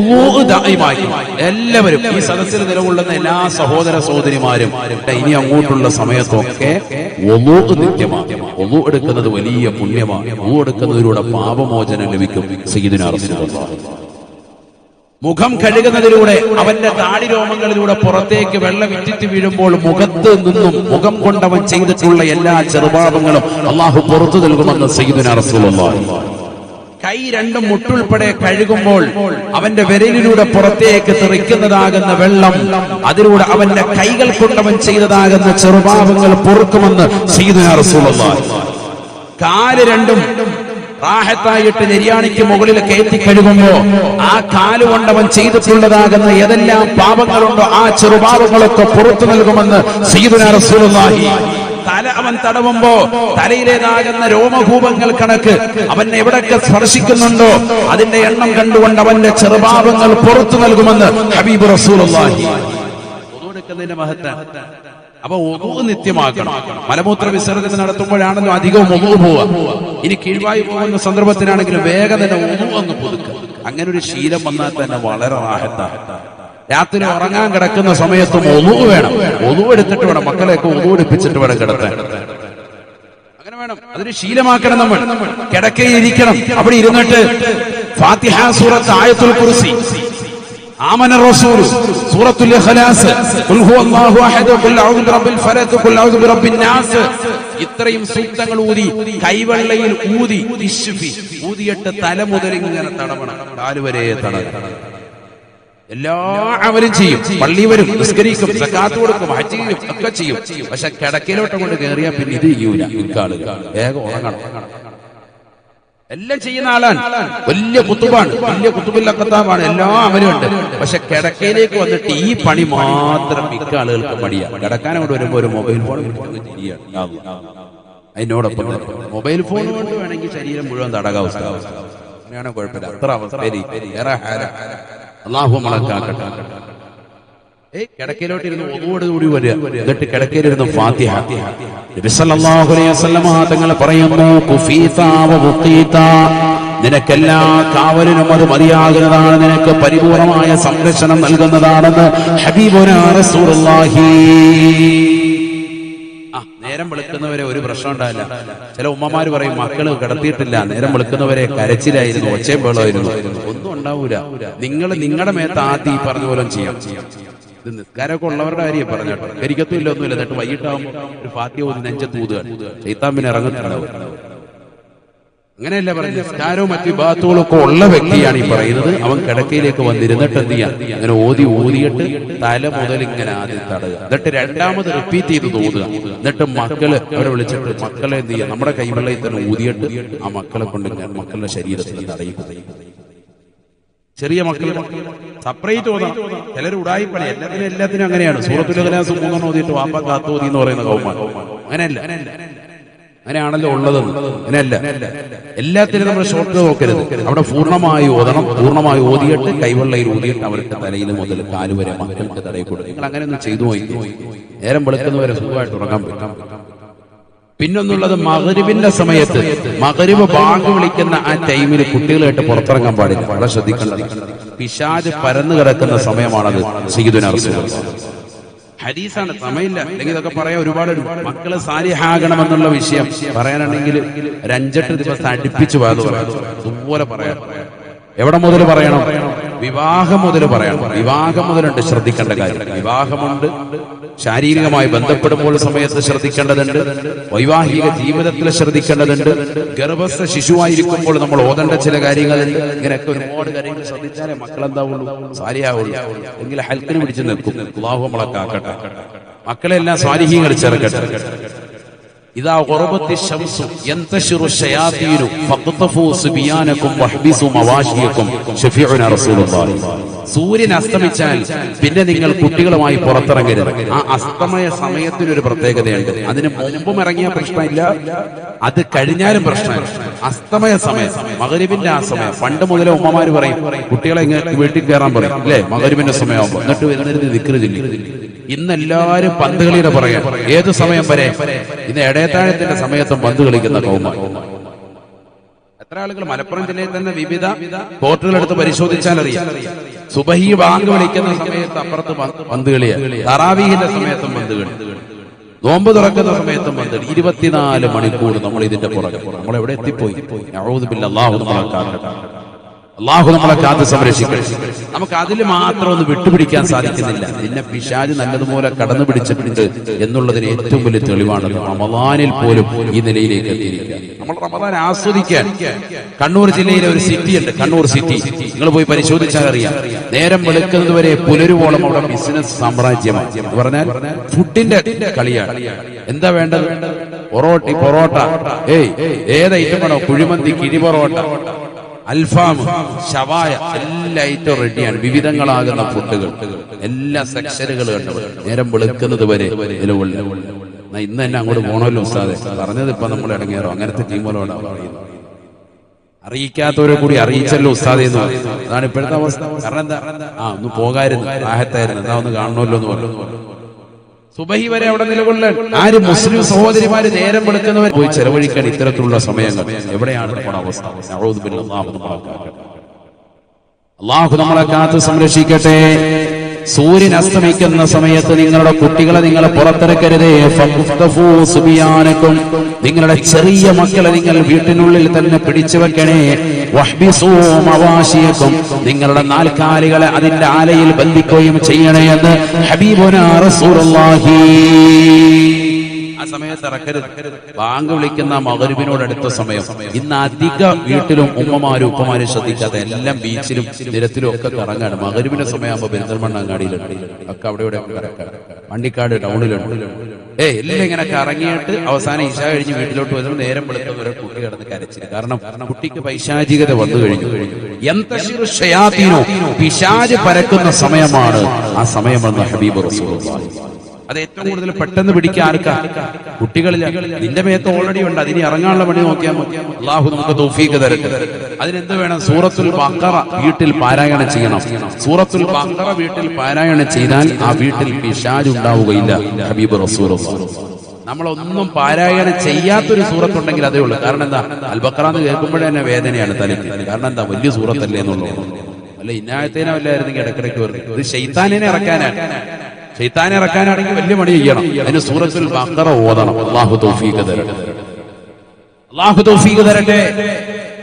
ഒവ്വൂ ദായിമാക്കി എല്ലാവരും ഈ സദസ്സിൽ നിലകൊള്ളുന്ന എല്ലാ സഹോദര സഹോദരിമാരും ഇനി അങ്ങോട്ടുള്ള സമയത്തൊക്കെ ഒന്നു നിത്യമാണ്. എടുക്കുന്നത് വലിയ പുണ്യമാണ്. ഒന്നു എടുക്കുന്നതിലൂടെ പാപമോചനം ലഭിക്കും മുഖം കഴുകുന്നതിലൂടെ അവന്റെ താടി രോമങ്ങളിലൂടെ പുറത്തേക്ക് വെള്ളം ഇറ്റിറ്റ് വീഴുമ്പോൾ മുഖത്ത് നിന്നും മുഖം കൊണ്ടവൻ ചെയ്തിട്ടുള്ള എല്ലാ ചെറുപാപങ്ങളും അള്ളാഹു പുറത്തു നൽകുമെന്ന് സയ്യിദുന റസൂലുള്ളാഹി. കൈ രണ്ടും മുട്ടുൾപ്പെടെ കഴുകുമ്പോൾ അവന്റെ വിരലിലൂടെ പുറത്തേക്ക് തെറിക്കുന്നതാകുന്ന വെള്ളം അതിലൂടെ അവന്റെ കൈകൾ കൊണ്ടവൻ ചെയ്തതാകുന്ന ചെറുപാപങ്ങൾ പൊറുക്കുമെന്ന് കാൽ രണ്ടും റാഹത്തായിട്ട് നെര്യാണിക്ക് മുകളിൽ കയറ്റി കഴുകുമ്പോ ആ കാൽ കൊണ്ടവൻ ചെയ്തിട്ടുള്ളതാകുന്ന ഏതെല്ലാം പാപങ്ങളുണ്ടോ ആ ചെറുപാപങ്ങളൊക്കെ പുറത്തു നൽകുമെന്ന് സയ്യിദുനാ റസൂലുള്ളാഹി. തല അവൻ തടവുമ്പോ തലയിലേതാകുന്ന രോമകൂപങ്ങൾ കണക്ക് അവൻ എവിടൊക്കെ സ്പർശിക്കുന്നുണ്ടോ അതിന്റെ എണ്ണം കണ്ടുകൊണ്ട് അവന്റെ ചെറുപാപങ്ങൾ പുറത്തു നൽകുമെന്ന് ഹബീബ് മഹത്വം. അപ്പൊ ഒതു നിത്യമാക്കണം. മലമൂത്ര വിസർജനം നടത്തുമ്പോഴാണല്ലോ അധികവും ഒതു പോവുക. ഇനി കീഴ്വായി പോകുന്ന സന്ദർഭത്തിനാണെങ്കിലും വേഗം തന്നെ ഒതു അങ്ങ് പുതുക്കുക. അങ്ങനെ ഒരു ശീലം വന്നാൽ തന്നെ വളരെ റാഹത്താണ്. രാത്രി ഉറങ്ങാൻ കിടക്കുന്ന സമയത്തും ഒതു വേണം ഒതു എടുത്തിട്ട് വേണം മക്കളെയൊക്കെ ഒതു എടുപ്പിച്ചിട്ട് വേണം കിടത്താൻ അങ്ങനെ വേണം അതൊരു ശീലമാക്കണം നമ്മൾ കിടക്കയിൽ ഇരിക്കണം അവിടെ ഇരുന്നിട്ട് ഫാത്തിഹ സൂറത്ത് ആയത്തുൽ കുർസി آمن الرسول سورة الإخلاص قل هو الله أحد قل أعوذ برب الفلق قل أعوذ برب الناس ഇത്രയും സൂക്തങ്ങൾ ഊതി കൈവെള്ളയിൽ ഊതി ഇശ്ഫി ഊതിയിട്ട് തല മുതൽ ഇങ്ങനെ തടവണം കാലുവരെ തടവണം എല്ലാവരും ചെയ്യും. പള്ളി വരും നിസ്കരിക്കും സക്കാത്ത് കൊടുക്കും ഹജ്ജ് ചെയ്യും ഒക്കെ ചെയ്യും. പക്ഷെ കിടക്കയിലോട്ട് കൊണ്ട് കയറിയാൽ പിന്നെ ഇത് ചെയ്യൂല. ഇക്കാളുകൾ വേഗം ഉറങ്ങണം. എല്ലാം ചെയ്യുന്ന ആളാണ്. വലിയ കുത്തുബാണ്. വലിയ കുത്തുബില്ലക്കത്താവാണ് എല്ലാം അവരും ഉണ്ട്. പക്ഷെ കിടക്കയിലേക്ക് വന്നിട്ട് ഈ പണി മാത്രം മിക്ക ആളുകൾക്ക് മടിയാണ് കിടക്കാനോട് അവിടെ വരുമ്പോ ഒരു മൊബൈൽ ഫോൺ അതിനോടൊപ്പം മൊബൈൽ ഫോൺ കൊണ്ട് വേണമെങ്കിൽ ശരീരം മുഴുവൻ തടകാവസ്ഥ അങ്ങനെയാണ് കുഴപ്പമില്ല. അത്ര അവസ്ഥ അള്ളാഹു മളക്കാക്കട്ടെ ഏയ് കിടക്കയിലോട്ടിരുന്ന് ഒന്നുകൂടി വരിക. എന്നിട്ട് കിടക്കയിലിരുന്ന് ഫാത്തിഹ. തങ്ങൾ പറയുന്നു നിനക്കെല്ലാ കാവലിനും അത് മതിയാകുന്നതാണ്. നിനക്ക് പരിപൂർണമായ സംരക്ഷണം നൽകുന്നതാണെന്ന് ഹബീബുനാ റസൂലുള്ളാഹി. നേരം വെളുക്കുന്നവരെ ഒരു പ്രശ്നം ഉണ്ടാവില്ല. ചില ഉമ്മമാര് പറയും മക്കൾ കിടത്തിയിട്ടില്ല നേരം വെളുക്കുന്നവരെ കരച്ചിലായിരുന്നു ഒച്ചയും വെള്ളമായിരുന്നു ഒന്നും ഉണ്ടാവൂല. നിങ്ങൾ നിങ്ങളുടെ മേത്ത് ആദ്യം ഈ പറഞ്ഞ പോലും ചെയ്യാം. ഇത് നിസ്കാരമൊക്കെ ഉള്ളവരുടെ കാര്യം പറഞ്ഞു കരിക്കത്തും ഇല്ല ഒന്നുമില്ല. എന്നിട്ട് വൈകിട്ടാവുമ്പോൾ ഒരു ഫാത്തിയ ഒന്ന് നെഞ്ചത്ത് ഊതുക ചൈത്താമ്പിന് പിന്നെ ഇറങ്ങത്തിണ്ടാവും അങ്ങനെയല്ല പറഞ്ഞു നിസ്കാരവും മറ്റു വിഭാഗത്തുകളും ഒക്കെ ഉള്ള വ്യക്തിയാണ് ഈ പറയുന്നത്. അവൻ കിടക്കയിലേക്ക് വന്നിരുന്നിട്ട് എന്ത് ചെയ്യാം? അങ്ങനെ ഓതി ഊതിയിട്ട് തല മുതൽ ഇങ്ങനെ ആദ്യം തടയുക എന്നിട്ട് രണ്ടാമത് റിപ്പീറ്റ് ചെയ്ത് തോന്നുക എന്നിട്ട് മക്കൾ അവരെ വിളിച്ചിട്ട് മക്കളെ എന്ത് ചെയ്യുക നമ്മുടെ കൈവെള്ളയിൽ തന്നെ ഊതിയിട്ട് ആ മക്കളെ കൊണ്ട് ഞാൻ മക്കളുടെ ശരീരത്തിൽ തടയുക. ചെറിയ മക്കൾ സെപ്പറേറ്റ് ഓതാം. ചിലർ ഉടായിപ്പണി എല്ലാത്തിനും എല്ലാത്തിനും അങ്ങനെയാണ്. സൂറത്തുൽ കലാസ് മൂന്നെണ്ണം ഓതിയിട്ട് വാപ്പ കാത്തോതി എന്ന് പറയുന്ന കൗമാൻ അങ്ങനെയല്ല. അങ്ങനെയാണല്ലോ ഉള്ളത്. അങ്ങനെയല്ല. എല്ലാത്തിനും നമ്മൾ ഷോർട്ട് നോക്കരുത് അവിടെ പൂർണമായി ഓതണം പൂർണമായി ഓതിയിട്ട് കൈവെള്ളയിൽ ഊതിയിട്ട് അവരുടെ തലയിൽ മുതൽ കാലുവരെ മക്കൾക്ക് തടയിൽ കൊടുക്കും. നിങ്ങൾ അങ്ങനെ ഒന്ന് ചെയ്തു പോയി നേരം വെളുക്കുന്നവരെ സുഖമായിട്ട് ഉറങ്ങാൻ പറ്റും. പിന്നൊന്നുള്ളത് മകരുവിന്റെ സമയത്ത് മകരുവ് ബാങ്ക് വിളിക്കുന്ന ആ ടൈമിൽ കുട്ടികളായിട്ട് പുറത്തിറങ്ങാൻ പാടില്ല. വളരെ ശ്രദ്ധിക്കേണ്ടത് പിശാജ് പരന്നു കിടക്കുന്ന സമയമാണത് സീദുന ഹദീസാണ് സമയമില്ല. അല്ലെങ്കിൽ ഇതൊക്കെ പറയാൻ ഒരുപാട് മക്കൾ സാലിഹാകണമെന്നുള്ള വിഷയം. പറയാനാണെങ്കിൽ ഒരു അഞ്ചെട്ട് ദിവസം അടുപ്പിച്ചു പോയത് പറയാം. ഇതുപോലെ പറയാം. എവിടെ മുതൽ പറയണം? വിവാഹം മുതൽ പറയണം. വിവാഹം മുതലുണ്ട്. ശ്രദ്ധിക്കേണ്ട കാര്യം. വിവാഹമുണ്ട്. ശാരീരികമായി ബന്ധപ്പെടുമ്പോൾ സമയത്ത് ശ്രദ്ധിക്കേണ്ടതുണ്ട് വൈവാഹിക ജീവിതത്തിൽ ശ്രദ്ധിക്കേണ്ടതുണ്ട്. ഗർഭസ്ഥ ശിശുവായിരിക്കുമ്പോൾ നമ്മൾ ഓതേണ്ട ചില കാര്യങ്ങളുണ്ട് ഇങ്ങനെയൊക്കെ ഒരുപാട് കാര്യങ്ങൾ ശ്രദ്ധിച്ചാലേ മക്കളെന്താവുള്ളൂ? സാരിയാവുള്ളൂ എങ്കിൽ ഹെൽത്തിന് പിടിച്ച് നിൽക്കും. മക്കളെല്ലാം സ്വാരിഹീങ്ങൾ ചേർക്കട്ടെ ഇതാ ശംസു റസൂലുള്ളാഹി. സൂര്യൻ അസ്തമിച്ചാൽ പിന്നെ നിങ്ങൾ കുട്ടികളുമായി പുറത്തിറങ്ങരുത്. ആ അസ്തമയ സമയത്തിന് ഒരു പ്രത്യേകതയുണ്ട്. അതിന് മുമ്പും ഇറങ്ങിയ പ്രശ്നമില്ല. അത് കഴിഞ്ഞാലും പ്രശ്നമില്ല. അസ്തമയ സമയം മകരുവിന്റെ ആ സമയം. പണ്ട് മുതലേ ഉമ്മമാര് പറയും കുട്ടികളെ വീട്ടിൽ കയറാൻ പറയും. അല്ലെ മകരുവിന്റെ സമയമാകുമ്പോൾ എന്നിട്ട് വരുന്നതിന് നിക്കരുതില്ല ഇന്ന് എല്ലാവരും പന്ത് കളിയുടെ പറയാം ഏത് സമയം വരെ? ഇന്ന് ഇടയത്താഴത്തിന്റെ സമയത്തും പന്ത് കളിക്കുന്ന കൗമ എത്ര ആളുകൾ മലപ്പുറം ജില്ലയിൽ തന്നെ വിവിധ കോർട്ടുകളെടുത്ത് പരിശോധിച്ചാൽ അറിയാം. സുബഹി ബാങ്ക് വിളിക്കുന്ന സമയത്ത് അപ്പുറത്ത് പന്ത് കളിയാണ് കളിയാ. തറാവീഹിന്റെ സമയത്തും പന്ത് കളി നോമ്പ് തുറക്കുന്ന സമയത്തും പന്ത് കളി ഇരുപത്തിനാല് മണിക്കൂർ നമ്മൾ ഇതിന്റെ പുറകെ നമ്മൾ എവിടെ എത്തിപ്പോയി? അള്ളാഹു നമ്മളെ അള്ളാഹു നമ്മളെ കാത്ത് സംരക്ഷിക്കണം നമുക്ക് അതിൽ മാത്രം ഒന്ന് വിട്ടുപിടിക്കാൻ സാധിക്കുന്നില്ല. പിന്നെ പിശാജ് നല്ലതുപോലെ കടന്നു പിടിച്ചിട്ടുണ്ട് എന്നുള്ളതിന് ഏറ്റവും വലിയ തെളിവാണ് റമദാനിൽ പോലും ഈ നിലയിലേക്ക് എത്തിയിരിക്കുക. നമ്മൾ റമദാൻ ആസ്വദിക്കാൻ കണ്ണൂർ ജില്ലയിലെ ഒരു സിറ്റി ഉണ്ട് കണ്ണൂർ സിറ്റി. നിങ്ങൾ പോയി പരിശോധിച്ചാൽ അറിയാം. നേരം വെളുക്കുന്നത് വരെ പുലരുവോളം അവിടെ ബിസിനസ് സാമ്രാജ്യമാണ്. പറഞ്ഞാൽ ഫുഡിന്റെ കളിയാണ്. എന്താ വേണ്ടത്? പൊറോട്ടി പൊറോട്ട. ഏയ് ഏത് ഐറ്റം വേണോ കുഴിമന്തി കിഴി പൊറോട്ട. അൽഫാം ശവായ എല്ലാ ഐറ്റം റെഡിയാണ് വിവിധങ്ങളാകുന്ന ഫുഡുകൾ എല്ലാ സെക്ഷനുകൾ കണ്ടു നേരം വെളുക്കുന്നത് വരെ എന്നാ ഇന്ന് തന്നെ അങ്ങോട്ട് പോണല്ലോ ഉസ്താദെ. പറഞ്ഞത് ഇപ്പൊ നമ്മൾ ഇടങ്ങേറോ. അങ്ങനത്തെ ടീമുകളോട് പറയുന്നത്. അറിയിക്കാത്തവരെ കൂടി അറിയിച്ചല്ലോ ഉസ്താദെ എന്ന് പറയുന്നത്. അതാണ് ഇപ്പോഴത്തെ അവസ്ഥ. കാരണം എന്താ? ആ ഒന്ന് പോകായിരുന്നു. ആഹത്തായിരുന്നു എന്താ ഒന്ന് കാണണമല്ലോ എന്ന് പറഞ്ഞു. സുബഹി വരെ അവിടെ നിലകൊള്ളാൻ. ആര് മുസ്ലിം സഹോദരിമാര് നേരം വെളുക്കുന്നവർ പോയി ചെലവഴിക്കാൻ ഇത്തരത്തിലുള്ള സമയങ്ങൾ എവിടെയാണ് നമ്മുടെ അവസ്ഥ. അള്ളാഹു നമ്മളെ കാത്ത് സംരക്ഷിക്കട്ടെ. സൂര്യൻ അസ്തമിക്കുന്ന സമയത്ത് നിങ്ങളുടെ കുട്ടികളെ നിങ്ങളെ പുറത്തിറക്കരുത്. നിങ്ങളുടെ ചെറിയ മക്കളെ നിങ്ങൾ വീട്ടിനുള്ളിൽ തന്നെ പിടിച്ചു വെക്കണേ. നിങ്ങളുടെ നാൽക്കാലികളെ അതിന്റെ ആലയിൽ ബന്ധിക്കുകയും ചെയ്യണേ എന്ന് ഹബീബുന റസൂലുള്ളാഹി. ആ സമയത്ത് ഇറക്കരുത്. ബാങ്ക് വിളിക്കുന്ന മകരുവിനോട് അടുത്ത സമയം. ഇന്ന് അധിക വീട്ടിലും ഉമ്മമാരും ഉപ്പമാരും ശ്രദ്ധിക്കാതെ എല്ലാം ബീച്ചിലും നിരത്തിലും ഒക്കെ കറങ്ങാണ്. മകരുവിന്റെ സമയമാകുമ്പോ പെരിന്തൽമണ്ണ അങ്ങാടിയിലുണ്ട് ഒക്കെ അവിടെ ഇവിടെ കറക്കാം വണ്ടിക്കാട് ടൗണിലുണ്ട് ഏ എല്ലാം ഇങ്ങനെ കറങ്ങിയിട്ട് അവസാനം ഇശ കഴിഞ്ഞ് വീട്ടിലോട്ട് വരുമ്പോൾ നേരം ഒരു കുട്ടി കിടന്ന് കരച്ചില്ല കാരണം കുട്ടിക്ക് പൈശാചികത വന്നു കഴിഞ്ഞു. പിശാജ് പരക്കുന്ന സമയമാണ് ആ സമയമെന്ന് ഹബീബ് റസൂലുള്ളാഹി. അത് ഏറ്റവും കൂടുതൽ പെട്ടെന്ന് പിടിക്കാൻ ആർക്കാ കുട്ടികളില്ല നിന്റെ മേത്ത് ഓൾറെഡി ഉണ്ട്. അതിനി ഇറങ്ങാനുള്ള പണി നോക്കിയാൽ മതി. അള്ളാഹു നമുക്ക് തൗഫീഖ് തരട്ടെ. അതിനെന്ത് വേണം? സൂറത്തുൽ ബഖറ വീട്ടിൽ പാരായണം ചെയ്യണം. സൂറത്തുൽ ബഖറ വീട്ടിൽ പാരായണം ചെയ്താൽ ആ വീട്ടിൽ പിശാജ് ഉണ്ടാവുകയില്ല ഹബീബ് റസൂർ നമ്മളൊന്നും പാരായണം ചെയ്യാത്തൊരു സൂറത്തുണ്ടെങ്കിൽ അതേ ഉള്ളൂ. കാരണം എന്താ? അൽബക്കറ എന്ന് കേൾക്കുമ്പോഴേ തന്നെ വേദനയാണ് തലയ്ക്ക്. കാരണം എന്താ? വലിയ സൂറത്തല്ലേ എന്നുള്ളത് അല്ല? ഇന്നായത്തേനെ വല്ലായിരുന്നെങ്കിൽ ഇടക്കിടയ്ക്ക് വരും ഇത് ഷെയ്ത്താനിനെ ഇറക്കാനാണ്. ഷെയ്ത്താനെ ഇറക്കാനാണെങ്കിൽ വലിയ പണി ചെയ്യണം. അതിന് സൂറത്തിൽ ബക്കറ ഓതണം. അള്ളാഹു തൗഫീഖ് തരട്ടെ. അള്ളാഹു തൗഫീഖ് തരട്ടെ.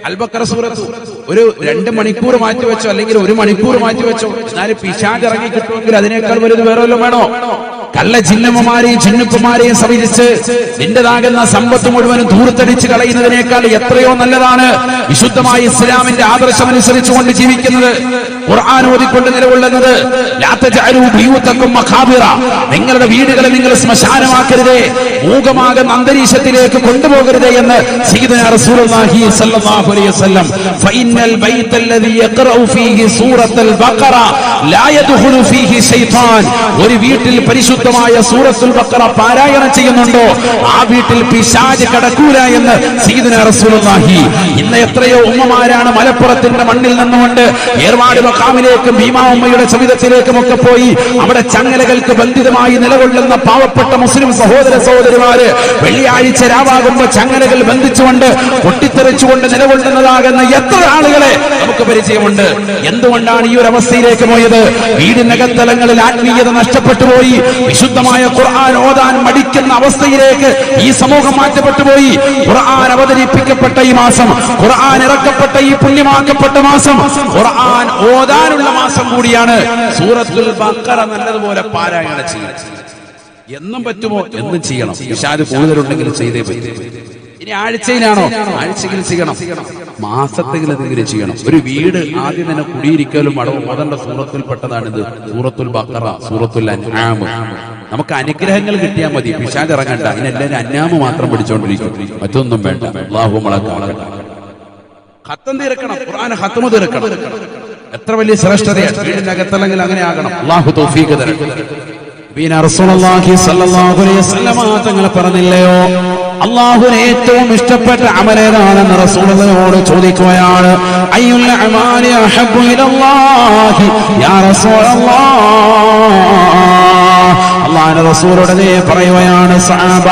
അൽബക്കറ സൂറത്ത് ഒരു രണ്ട് മണിക്കൂർ മാറ്റി വെച്ചോ അല്ലെങ്കിൽ ഒരു മണിക്കൂർ മാറ്റി വെച്ചോ എന്നാലും പിശാജ് ഇറങ്ങി കിട്ടുമെങ്കിൽ അതിനേക്കാൾ വലുത് വേറെ വല്ലതും വേണോ? കള്ള ചിഹ്നമ്മമാരെയും ചിന്നുപ്പമാരെയും സമീപിച്ച് നിന്റേതാകുന്ന സമ്പത്ത് മുഴുവനും ധൂർത്തടിച്ച് കളയുന്നതിനേക്കാൾ എത്രയോ നല്ലതാണ് വിശുദ്ധമായ ഇസ്ലാമിന്റെ ആദർശം അനുസരിച്ചുകൊണ്ട് ജീവിക്കുന്നത്. ഖുർആൻ ഓതിക്കൊണ്ട് നിലകൊള്ളുന്നത്. നിങ്ങളുടെ വീടുകളെ നിങ്ങൾ ശ്മശാനമാക്കരുതേ. മൂകമാകുന്ന അന്തരീക്ഷത്തിലേക്ക് കൊണ്ടുപോകരുതേ എന്ന് ഒരു വീട്ടിൽ പരിശുദ്ധമായ സൂറത്തുൽ ബക്കറ പാരായണം ചെയ്യുന്നുണ്ടോ? ആ വീട്ടിൽ പിശാജ് കടക്കൂല എന്ന് സയ്യിദുനാ റസൂലുള്ളാഹി. ഇന്ന് എത്രയോ ഉമ്മമാരാണ് മലപ്പുറത്തിന്റെ മണ്ണിൽ നിന്നുകൊണ്ട് ഏർവാട് മക്കാമിലേക്കും ഭീമാമ്മയുടെ ഉമ്മയുടെ ഒക്കെ പോയി അവിടെ ചങ്ങലകൾക്ക് ബന്ധിതമായി നിലകൊള്ളുന്ന പാവപ്പെട്ട മുസ്ലിം സഹോദര സഹോദരിമാര് വെള്ളിയാഴ്ച രാവാകുമ്പോ ചങ്ങലകൾ ബന്ധിച്ചുകൊണ്ട് പൊട്ടിത്തെറിച്ചുകൊണ്ട് നിലകൊള്ളുന്നതാകുന്ന എത്ര ആളുകളെ നമുക്ക് പരിചയമുണ്ട്. എന്തുകൊണ്ടാണ് ഈ ഒരു അവസ്ഥയിലേക്ക് പോയത്? വീടിനകത്തലങ്ങളിൽ ആത്മീയത നഷ്ടപ്പെട്ടു പോയി. വിശുദ്ധമായ ഖുർആൻ ഓതാൻ മടിക്കുന്ന അവസ്ഥയിലേക്ക് ഈ സമൂഹം മാറ്റപ്പെട്ടു പോയി. ഖുർആൻ അവതരിപ്പിക്കപ്പെട്ട ഈ മാസം ഖുർആൻ ഇറക്കപ്പെട്ട ഈ പുണ്യമാക്കപ്പെട്ട മാസം ഖുർആൻ ഓതാനുള്ള മാസം കൂടിയാണ് സൂറത്തുൽ ബക്കറ നല്ലതുപോലെ പാരായണം ചെയ്യണം എന്നും പറ്റുമോ? എന്നും ചെയ്യണം. വിശാൽ കൂടുതലുണ്ടെങ്കിൽ ചെയ്തേ പറ്റും. ഇനി ആഴ്ചയിലാണോ? ആഴ്ചയിൽ ചെയ്യണം. മാസത്തിൽ എന്തെങ്കിലും ചെയ്യണം. ഒരു വീട് ആദ്യം തന്നെ കുടിയിരിക്കലും അടവ് സൂറത്തിൽ സൂറത്തിൽപ്പെട്ടതാണിത്. സൂറത്തുൽ ബക്കറ സൂറത്തുൽ അൻആം. നമുക്ക് അനുഗ്രഹങ്ങൾ കിട്ടിയാൽ മതി. പിശാജ് ഇറങ്ങണ്ട. അതിനെല്ലാവരും അന്നാമ് മാത്രം പിടിച്ചോണ്ടിരിക്കും. മറ്റൊന്നും വേണ്ട. അള്ളാഹു ഹത്തം തീർക്കണം. ഖുർആൻ ഹത്തമ തീർക്കണം. എത്ര വലിയ ശ്രേഷ്ഠതയാണ്? വീടിന്റെ അകത്തല്ലെങ്കിൽ അങ്ങനെ ആകണം. അള്ളാഹു തൗഫീഖ് തങ്ങൾ പറഞ്ഞില്ലയോ? അള്ളാഹുന് ഏറ്റവും ഇഷ്ടപ്പെട്ട അമലേതാണെന്ന് റസൂളോട് ചോദിക്കുകയാണ്. അയ്യുൽ അമാലി അഹബ്ബു ഇലല്ലാഹി? യാ റസൂലല്ലാഹ് അള്ളാഹു റസൂലുടനെ പറയുകയാണ് സഹാബ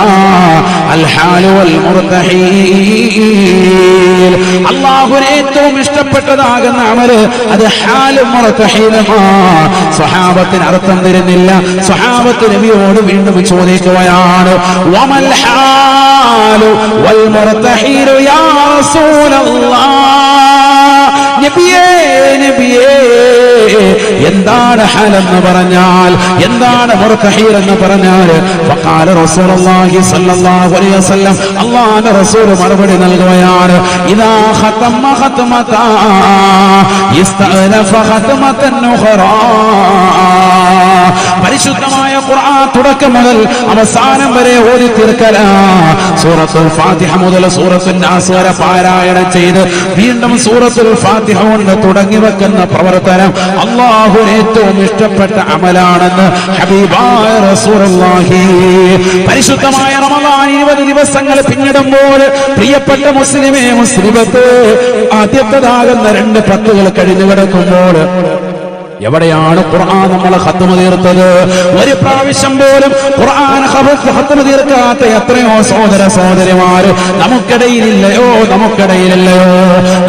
ഏറ്റവും ഇഷ്ടപ്പെട്ടതാകുന്ന അമൽ അത് മുർത്തഹീലുമാ അർത്ഥം തരുന്നില്ല. സ്വഹാപത്തിന് നബിയോട് വീണ്ടും ചോദിക്കുകയാണ് ഹാലു വൽ മുർത്തഹീലു യാ റസൂലല്ലാഹ് നബിയേ നബിയേ എന്താണ് ഹലെന്ന് പറഞ്ഞാൽ എന്താണ് എന്ന് പറഞ്ഞാൽ ഫഖാല റസൂലുള്ളാഹി സ്വല്ലല്ലാഹു അലൈഹി വസല്ലം മറുപടി നൽകുകയാണ് ഇദാ ഖതമ മുതൽ അവസാനം വരെ ഓതി തീർക്കല. സൂറത്തുൽ ഫാത്തിഹ മുതൽ സൂറത്തുൽ നാസ് വരെ പാരായണം ചെയ്ത് വീണ്ടും സൂറത്തുൽ ഫാത്തിഹ കൊണ്ട് തുടങ്ങി വെക്കുന്ന പ്രവർത്തനം അള്ളാഹു ഏറ്റവും ഇഷ്ടപ്പെട്ട അമലാണെന്ന് ഹബീബായ റസൂലുള്ളാഹി. പരിശുദ്ധമായ റമദാൻ ഇരുപത് ദിവസങ്ങൾ പിന്നിടുമ്പോൾ പ്രിയപ്പെട്ട മുസ്ലിമേ മുസ്ലിമത്ത് ആദ്യത്തതാകുന്ന രണ്ട് പത്തുകൾ കഴിഞ്ഞു കിടക്കുമ്പോൾ എവിടെയാണ് ഖുർആൻ നമ്മളെ ഖത്മ തീർത്തത്? ഒരു പ്രാവശ്യം പോലും ഖുർആൻ ഖത്മ തീർക്കാത്ത എത്രയോ സഹോദര സഹോദരിമാര് നമുക്കിടയിലില്ലയോ നമുക്കിടയിലില്ലയോ.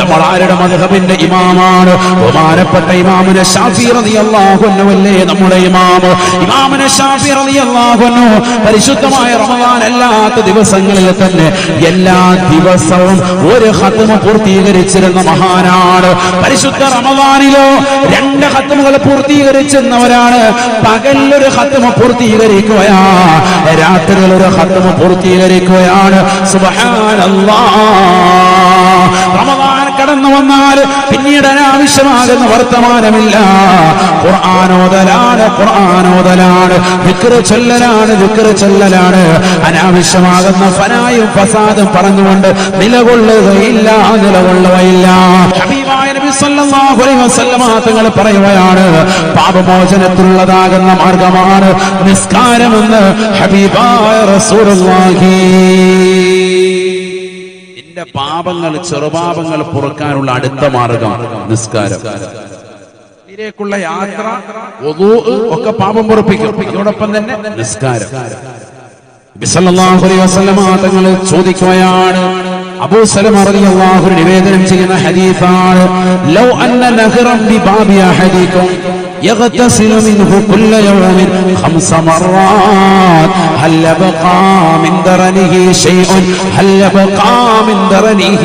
നമ്മൾ ആരുടെ മധുഹബിന്റെ ഇമാമാണ്? ബഹുമാനപ്പെട്ട ഇമാമിനെ ഷാഫി റളിയല്ലാഹു അൻഹു അല്ലേ നമ്മുടെ ഇമാമ്? ഇമാമിനെ ഷാഫി റളിയല്ലാഹു അൻഹു പരിശുദ്ധമായ റമദാൻ അല്ലാത്ത ദിവസങ്ങളിൽ തന്നെ എല്ലാ ദിവസവും ഒരു ഹത്തുമ പൂർത്തീകരിച്ചിരുന്ന മഹാനാണ്. പരിശുദ്ധ റമദാനിലോ രണ്ട് ഖത്മുകൾ പൂർത്തീകരിച്ചെന്നവരാണ്. പകലൊരു ഖത്മ പൂർത്തീകരിക്കുകയാ. രാത്രികളൊരു ഖത്മ പൂർത്തീകരിക്കുകയാണ്. കടന്നു വന്നാൽ പിന്നീട് അനാവശ്യമാകുന്ന വർത്തമാനമില്ല. ഖുർആാനോദലാണ് ഖുർആാനോദലാണ് വിക്ര ചൊല്ലലാണ് വിക്ര ചൊല്ലലാണ്. അനാവശ്യമാകുന്ന ഫനായും ഫസാദും പറഞ്ഞുകൊണ്ട് നിലകൊള്ളുകയില്ല നിലകൊള്ളുകയില്ല. തങ്ങൾ പറയുകയാണ് പാപമോചനത്തിലുള്ളതാകുന്ന മാർഗമാണ് നിസ്കാരമെന്ന് ഹബീബായ റസൂലുള്ളാഹി. നിന്റെ പാപങ്ങൾ ചെറുപാപങ്ങൾ പുറക്കാനുള്ള അടുത്ത മാർഗം നിസ്കാരം. ഇതിലേക്കുള്ള യാത്ര ഒക്കെ പാപം പുറപ്പിക്കും. ഇതോടൊപ്പം തന്നെ നിസ്കാരം. തങ്ങൾ ചോദിക്കുകയാണ് അബൂ സലമ റളിയല്ലാഹു അൻഹു നിവേദനം ചെയ്യുന്ന ഹദീസാണ് ലൗ അന്ന നഹറൻ ബിബാബി അഹദിക്കും يغتسل منه كل يوم خمس مرات هل يبقى من درنه شيء هل يبقى من درنه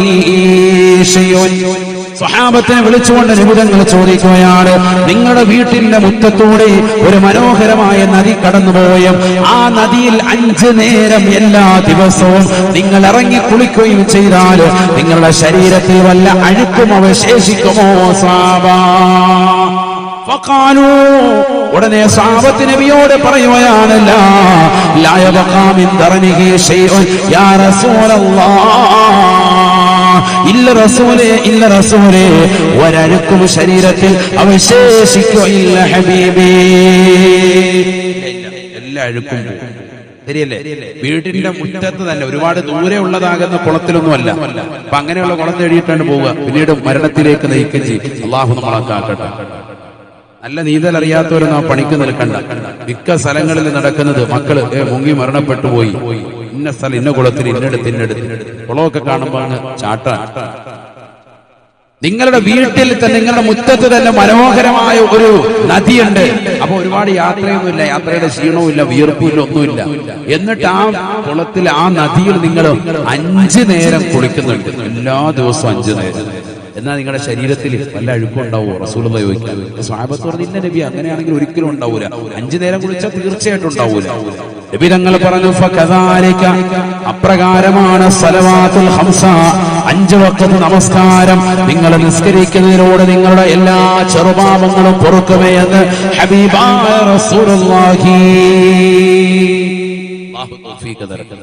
شيء സ്വഹാബത്തിനെ വിളിച്ചുകൊണ്ട് നിമിതങ്ങൾ ചോദിക്കുകയാണ് നിങ്ങളുടെ വീട്ടിന്റെ മുറ്റത്തൂടെ ഒരു മനോഹരമായ നദി കടന്നുപോയും. ആ നദിയിൽ അഞ്ചു നേരം എല്ലാ ദിവസവും നിങ്ങൾ ഇറങ്ങി കുളിക്കുകയും ചെയ്താൽ നിങ്ങളുടെ ശരീരത്തിൽ വല്ല അഴുക്കും അവശേഷിക്കുമോ ഫഖാലൂ. ഉടനെ സാബത്ത് നബിയോട് പറയുകയാണല്ല ദറനിഹി ഷൈഉൻ. യാ റസൂലല്ലാഹ് ഇല്ല റസൂലെ ഇല്ല റസൂലെ. ഒരഴുക്കും ശരീരത്തിൽ എല്ലാ അഴുക്കും. ശരിയല്ലേ? വീട്ടിന്റെ മുറ്റത്ത് തന്നെ ഒരുപാട് ദൂരെ ഉള്ളതാകുന്ന കുളത്തിലൊന്നുമല്ല. അപ്പൊ അങ്ങനെയുള്ള കുളം തേടിയിട്ടാണ് പോവുക. പിന്നീട് മരണത്തിലേക്ക് നയിക്കുകയും ചെയ്യും. അള്ളാഹു നമ്മളാക്കാക്കട്ടെ നല്ല നീന്തൽ അറിയാത്തവരൊന്നും ആ പണിക്ക് നിൽക്കണ്ട. മിക്ക സ്ഥലങ്ങളിൽ നടക്കുന്നത് മക്കൾ മുങ്ങി മരണപ്പെട്ടു പോയി. ഇന്ന സ്ഥലം ഇന്ന കുളത്തിൽ ഇന്നെടുത്ത് ഇന്നെടുത്ത് കുളമൊക്കെ കാണുമ്പോൾ ചാട്ട. നിങ്ങളുടെ വീട്ടിൽ തന്നെ നിങ്ങളുടെ മുറ്റത്ത് തന്നെ മനോഹരമായ ഒരു നദിയുണ്ട്. അപ്പൊ ഒരുപാട് യാത്രയൊന്നുമില്ല യാത്രയുടെ ക്ഷീണവുമില്ല വിയർപ്പുമില്ല ഒന്നുമില്ല. എന്നിട്ട് ആ കുളത്തിൽ ആ നദിയിൽ നിങ്ങൾ അഞ്ചു നേരം കുളിക്കുന്നുണ്ട്. എല്ലാ ദിവസവും അഞ്ചു നേരം. എന്നാൽ നിങ്ങളുടെ ശരീരത്തിൽ വല്ല അഴുക്കും ഉണ്ടാവൂ റസൂൽ സ്വാഭത്ത് സ്വാബത്ത് പറഞ്ഞില്ല നബി അങ്ങനെയാണെങ്കിൽ ഒരിക്കലും ഉണ്ടാവൂല. അഞ്ചു നേരം കുളിച്ചാൽ തീർച്ചയായിട്ടും ഉണ്ടാവൂല. നബി തങ്ങൾ പറഞ്ഞു അപ്രകാരമാണ് സലവാത്തുൽ ഹംസ അഞ്ച് വക്കത്ത് നമസ്കാരം. നിങ്ങൾ നിസ്കരിക്കുന്നതിനോട് നിങ്ങളുടെ എല്ലാ ചെറുപാപങ്ങളും പൊറുക്കുമേ എന്ന് ഹബീബായ റസൂലുള്ളാഹി. അള്ളാഹു തൗഫീഖ് തരട്ടെ.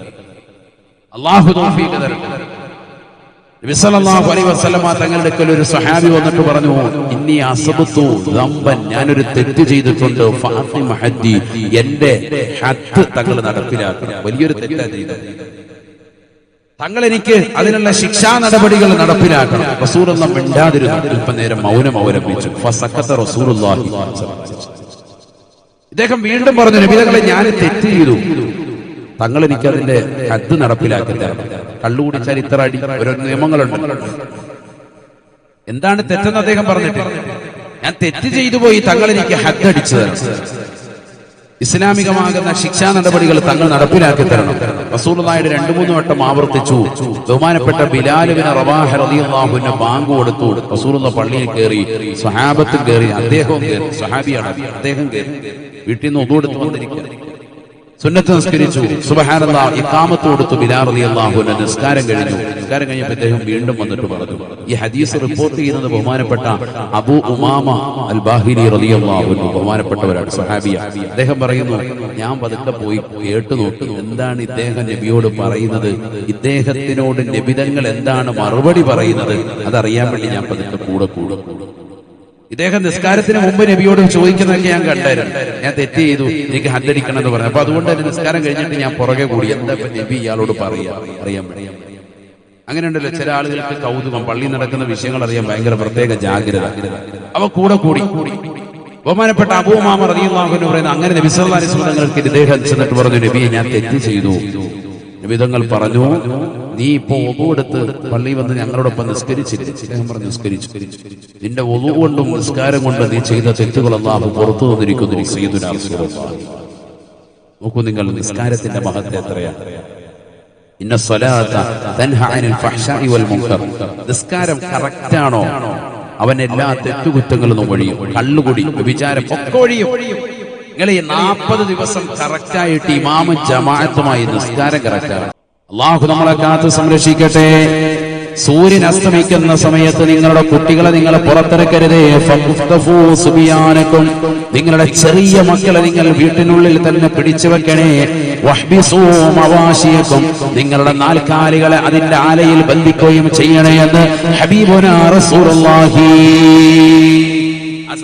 അള്ളാഹു തൗഫീഖ് തരട്ടെ. നബി സല്ലല്ലാഹു അലൈഹി വസല്ലമ തങ്ങളുടെ അടുക്കൽ ഒരു സഹാബി വന്നിട്ട് പറഞ്ഞു ഇന്നി അസബത്തു ദമ്പൻ ഞാനൊരു തെറ്റ് ചെയ്തിട്ടുണ്ട്. ഫാത്തിമ ഹദ്ദി എന്റെ ഹത്ത് തങ്ങൾ നടപ്പിലാക്കണം വലിയൊരു തെറ്റാ ചെയ്തത്. തങ്ങൾ എനിക്ക് അതിനുള്ള ശിക്ഷാ നടപടികൾ നടപ്പിലാക്കണം. റസൂലുള്ള മിണ്ടാതിരുന്നു. അല്പനേരം മൗനം അവലംബിച്ചു. ഫസക്കത്ത റസൂലുള്ളാഹി. ഇദ്ദേഹം വീണ്ടും പറഞ്ഞു നബിതകളെ ഞാൻ തെറ്റ് ചെയ്തു. തങ്ങൾ എനിക്ക് അതിന്റെ ഹദ് നടപ്പിലാക്കി തരണം കള്ളു കുടിച്ചാൽ അടി ഓരോ നിയമങ്ങളുണ്ട്. എന്താണ് തെറ്റെന്ന് അദ്ദേഹം പറഞ്ഞിട്ട്? ഞാൻ തെറ്റ് ചെയ്തു പോയി തങ്ങൾ എനിക്ക് ഹദ് അടിച്ചു തരണം ഇസ്ലാമികമാകുന്ന ശിക്ഷാ നടപടികൾ തങ്ങൾ നടപ്പിലാക്കി തരണം. റസൂലുള്ളാഹിയുടെ രണ്ടു മൂന്ന് വട്ടം ആവർത്തിച്ചു. ബഹുമാനപ്പെട്ട ബിലാലുവിന് റവാഹ റളിയല്ലാഹുവിന് ബാങ്ക് കൊടുത്തു. റസൂലുള്ള പള്ളിയിൽ കയറി സ്വഹാബത്തും കയറി അദ്ദേഹവും കയറി സ്വഹാബിയാണ് അദ്ദേഹം കയറി. വീട്ടിൽ നിന്ന് ഒതുകൊടുത്തു വന്നിരിക്കുക. സുന്നത്ത് നിസ്കരിച്ചു. സുബഹാനന്ദ ഇക്കാമത്ത് കൊടുത്തു റളിയല്ലാഹു അൻഹു നിസ്കാരം കഴിഞ്ഞു. നിസ്കാരം കഴിഞ്ഞപ്പോൾ അദ്ദേഹം വീണ്ടും വന്നിട്ട് പറഞ്ഞു. ഈ ഹദീസ് റിപ്പോർട്ട് ചെയ്യുന്നത് ബഹുമാനപ്പെട്ട അബു ഉമാമ അൽ ബാഹിരി റളിയല്ലാഹു അള്ളാഹു ബഹുമാനപ്പെട്ടവരാണ് സഹാബിയ അദ്ദേഹം പറയുന്നു ഞാൻ പതുക്കെ പോയി കേട്ടു നോക്കി എന്താണ് ഇദ്ദേഹം നബിയോട് പറയുന്നത്? ഇദ്ദേഹത്തിനോട് നബിതങ്ങൾ എന്താണ് മറുപടി പറയുന്നത്? അതറിയാൻ വേണ്ടി ഞാൻ പതുക്കെ കൂടെ കൂടെ കൂടെ ഇദ്ദേഹം നിസ്കാരത്തിന് മുമ്പ് നബിയോട് ചോദിക്കുന്നതൊക്കെ ഞാൻ കണ്ടായിരുന്നു. ഞാൻ തെറ്റ് ചെയ്തു. എനിക്ക് ഹദ്ദടിക്കണം എന്ന് പറഞ്ഞു. അപ്പൊ അതുകൊണ്ട് തന്നെ നിസ്കാരം കഴിഞ്ഞിട്ട് ഞാൻ പുറകെ കൂടി. എന്താ നബി ഇയാളോട് പറയാ? അറിയാൻ അങ്ങനെയുണ്ടല്ലോ ചില ആളുകൾക്ക് കൗതുകം പള്ളി നടക്കുന്ന വിഷയങ്ങൾ അറിയാൻ ഭയങ്കര പ്രത്യേക ജാഗ്രത. അവ കൂടെ കൂടി. ബഹുമാനപ്പെട്ട അബൂമാമ അറിയുന്ന പറയുന്നത് അങ്ങനെ നബി സല്ലല്ലാഹു അലൈഹി വസല്ലം തങ്ങൾക്ക് ഇദ്ദേഹം ചെന്നിട്ട് പറഞ്ഞു നബിയെ ഞാൻ തെറ്റ് ചെയ്തു. നബിതങ്ങൾ പറഞ്ഞു നീ ഇപ്പോ ഒതു എടുത്ത് പള്ളി വന്ന് ഞങ്ങളോടൊപ്പം നിസ്കരിച്ചില്ല? അദ്ദേഹം പറഞ്ഞു നിസ്കരിച്ചു. നിന്റെ ഒതു കൊണ്ടും നിസ്കാരം കൊണ്ടും നീ ചെയ്ത തെറ്റുകൾ അള്ളാഹു പുറത്തു വന്നിരിക്കുന്നു. നോക്കൂ നിങ്ങൾ നിസ്കാരത്തിന്റെ മഹത്വം എത്രയാണ് നിസ്കാരം കറക്റ്റ് ആണോ? അവൻ എല്ലാ തെറ്റുകുറ്റങ്ങളും ഒഴിയും. കള്ളുകുടി വിചാരം ഒക്കെ ഒഴിയും. ഈ നാൽപ്പത് ദിവസം കറക്റ്റായിട്ട് ഇമാമും ജമാഅത്തുമായി നിസ്കാരം കറക്റ്റാണ് അള്ളാഹു നമ്മളെ കാത്ത് സംരക്ഷിക്കട്ടെ. സൂര്യൻ അസ്തമിക്കുന്ന സമയത്ത് നിങ്ങളുടെ കുട്ടികളെ നിങ്ങൾ പുറത്തിറക്കരുത്. നിങ്ങളുടെ ചെറിയ മക്കളെ നിങ്ങൾ വീട്ടിനുള്ളിൽ തന്നെ പിടിച്ചു വെക്കണേ. വഹ്ബിസൂ മവാശിയക്കും. നിങ്ങളുടെ നാൽക്കാലികളെ അതിന്റെ ആലയിൽ ബന്ധിക്കുകയും ചെയ്യണേ എന്ന് ഹബീബുന റസൂലുള്ളാഹി. ആ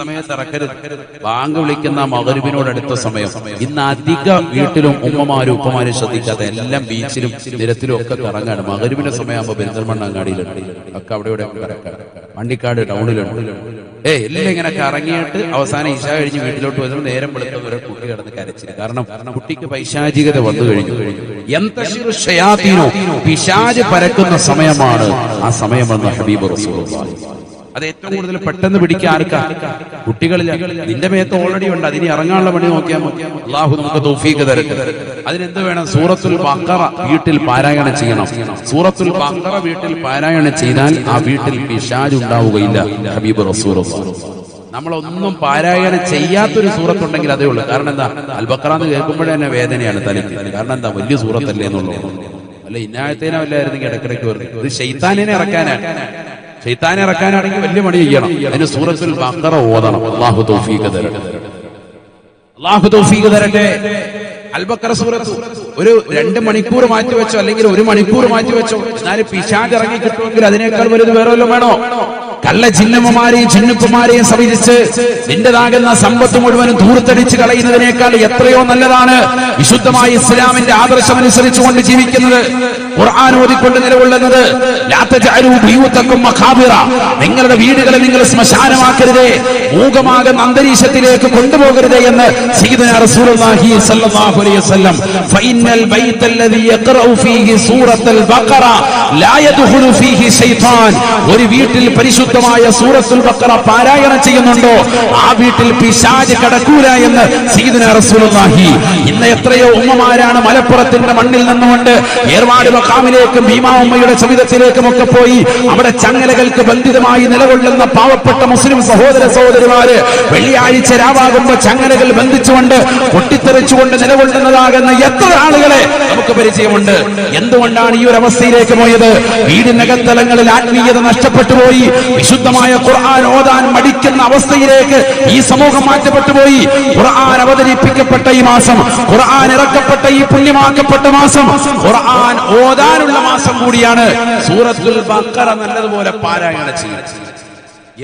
ബാങ്ക് വിളിക്കുന്ന മകരുവിനോട് അടുത്ത സമയം. ഇന്ന് അധിക വീട്ടിലും ഉമ്മമാരും ഉപ്പമാരും ശ്രദ്ധിക്കാത്ത എല്ലാം ബീച്ചിലും നിരത്തിലും ഒക്കെ കറങ്ങാണ്. മകരുവിന്റെ സമയമാകുമ്പോ പെരിന്തൽമണ്ണ അങ്ങാടിയിലുണ്ട് ഒക്കെ അവിടെ ഇവിടെ കറക്കാണ്. ടൗണിലുണ്ട് ഏ എല്ലാം ഇങ്ങനെ കറങ്ങിയിട്ട് അവസാനം ഇശ കഴിഞ്ഞ് വീട്ടിലോട്ട് വരുമ്പോൾ നേരം വെളുത്ത ഒരു കുട്ടി കടന്ന് കരച്ചില്ല കാരണം കുട്ടിക്ക് പൈശാചികത വന്നു കഴിഞ്ഞു. എന്തോ പിശാജ് പരക്കുന്ന സമയമാണ് ആ സമയമെന്ന് ഹബീബ് റസൂലുള്ളാഹി. അത് ഏറ്റവും കൂടുതൽ പെട്ടെന്ന് പിടിക്കുക ആർക്കാ? കുട്ടികളിൽ നിന്റെ മേത്ത് ഓൾറെഡി ഉണ്ട്. അതിന് ഇറങ്ങാനുള്ള പണി നോക്കിയാൽ മതി. അള്ളാഹു നമുക്ക് തൗഫീക്ക് തരട്ടെ. അതിനെന്ത് വേണം? സൂറത്തുൽ ബഖറ വീട്ടിൽ പാരായണം ചെയ്യണം. സൂറത്തുൽ ബഖറ വീട്ടിൽ പാരായണം ചെയ്താൽ ആ വീട്ടിൽ പിശാജ് ഉണ്ടാവുകയില്ല ഹബീബ് റസൂർ നമ്മളൊന്നും പാരായണം ചെയ്യാത്തൊരു സൂറത്തുണ്ടെങ്കിൽ അതേ ഉള്ളൂ. കാരണം എന്താ? അൽബക്ര എന്ന് കേൾക്കുമ്പോഴേ തന്നെ വേദനയാണ് തലയ്ക്ക്. കാരണം എന്താ? വലിയ സൂറത്തല്ലേ എന്നുള്ളത് അല്ല ഇന്നാഴത്തേനോ അല്ലായിരുന്നെങ്കിൽ ഇടക്കിടയ്ക്ക് വരുന്നത് ഇത് ഷെയ്ത്താനിനെ ഇറക്കാനാണ് ഷെയ്ത്താനെ ഇറക്കാനാണെങ്കിൽ വലിയ പണി ചെയ്യണം. അതിന് സൂറത്തിൽ ബഖറ ഓതണം. അള്ളാഹു തൗഫീഖ് തരട്ടെ. അള്ളാഹു തൗഫീഖ് തരട്ടെ. അൽബക്കറ സൂറത്ത് ഒരു രണ്ട് മണിക്കൂർ മാറ്റി വെച്ചോ അല്ലെങ്കിൽ ഒരു മണിക്കൂർ മാറ്റി വെച്ചോ എന്നാലും പിശാജ് ഇറങ്ങി കിട്ടുമെങ്കിൽ അതിനേക്കാൾ വലുത് വേറെ വല്ലതും വേണോ? കള്ള ചിഹ്നമ്മമാരെയും ചിന്നുപ്പമാരെയും സമീപിച്ച് നിന്റേതാകുന്ന സമ്പത്ത് മുഴുവനും ധൂർത്തടിച്ച് കളയുന്നതിനേക്കാൾ എത്രയോ നല്ലതാണ് വിശുദ്ധമായ ഇസ്ലാമിന്റെ ആദർശം അനുസരിച്ചുകൊണ്ട് ജീവിക്കുന്നത്. ഖുർആൻ ഓതിക്കൊണ്ട് നിലകൊള്ളുന്നത്. നിങ്ങളുടെ വീടുകളെ നിങ്ങൾ ശ്മശാനമാക്കരുതേ. മൂകമാകുന്ന അന്തരീക്ഷത്തിലേക്ക് കൊണ്ടുപോകരുതേ എന്ന് ഒരു വീട്ടിൽ പരിശുദ്ധമായ സൂറത്തുൽ ബക്കറ പാരായണം ചെയ്യുന്നുണ്ടോ? ആ വീട്ടിൽ പിശാജ് കടക്കൂല എന്ന് സയ്യിദുനാ റസൂലുള്ളാഹി. ഇന്ന് എത്രയോ ഉമ്മമാരാണ് മലപ്പുറത്തിന്റെ മണ്ണിൽ നിന്നുകൊണ്ട് ഏർവാട് മക്കാമിലേക്കും ഭീമാമ്മയുടെ ചവിതത്തിലേക്കും ഒക്കെ പോയി അവിടെ ചങ്ങലകൾക്ക് ബന്ധിതമായി നിലകൊള്ളുന്ന പാവപ്പെട്ട മുസ്ലിം സഹോദര സഹോദരിമാര് വെള്ളിയാഴ്ച രാവാകുമ്പോ ചങ്ങലകൾ ബന്ധിച്ചുകൊണ്ട് പൊട്ടിത്തെറിച്ചുകൊണ്ട് നിലകൊള്ളുന്നതാകുന്ന എത്ര ആളുകളെ നമുക്ക് പരിചയമുണ്ട്. എന്തുകൊണ്ടാണ് ഈ ഒരു അവസ്ഥയിലേക്ക് പോയത്? വീടിനകത്തലങ്ങളിൽ ആത്മീയത നഷ്ടപ്പെട്ടു പോയി. വിശുദ്ധമായ ഖുർആൻ ഓതാൻ മടിക്കുന്ന അവസ്ഥയിലേക്ക് ഈ സമൂഹം മാറ്റപ്പെട്ടു പോയി. ഖുർആൻ അവതരിപ്പിക്കപ്പെട്ട ഈ മാസം ഖുർആൻ ഇറക്കപ്പെട്ട ഈ പുണ്യമാക്കപ്പെട്ട മാസം ഖുർആൻ ഓതാനുള്ള മാസം കൂടിയാണ്. സൂറത്തുൽ ബഖറ നല്ലതുപോലെ പാരായണം ചെയ്യണം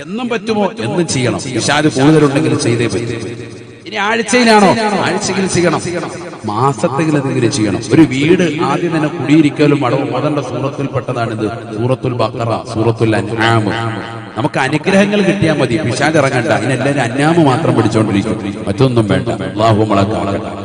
എന്നും പറ്റുമോ? എന്നും ചെയ്യണം. വിശാൽ കൂടുതലുണ്ടെങ്കിൽ ചെയ്തേ പറ്റും. ഇനി ആഴ്ചയിലാണോ? ആഴ്ചയിൽ ചെയ്യണം. മാസത്തെങ്കിൽ എന്തെങ്കിലും ചെയ്യണം. ഒരു വീട് ആദ്യം തന്നെ കുടിയിരിക്കലും അടവും ഓതേണ്ട സൂറത്തിൽപ്പെട്ടതാണിത്? സൂറത്തുൽ ബക്കറ സൂറത്തുൽ അൻആം. നമുക്ക് അനുഗ്രഹങ്ങൾ കിട്ടിയാൽ മതി. പിശാച് ഇറങ്ങണ്ട. അതിനെല്ലാവരും അന്നാമ് മാത്രം പിടിച്ചോണ്ടിരിക്കും മറ്റൊന്നും വേണ്ട. അള്ളാഹു കാണട്ടെ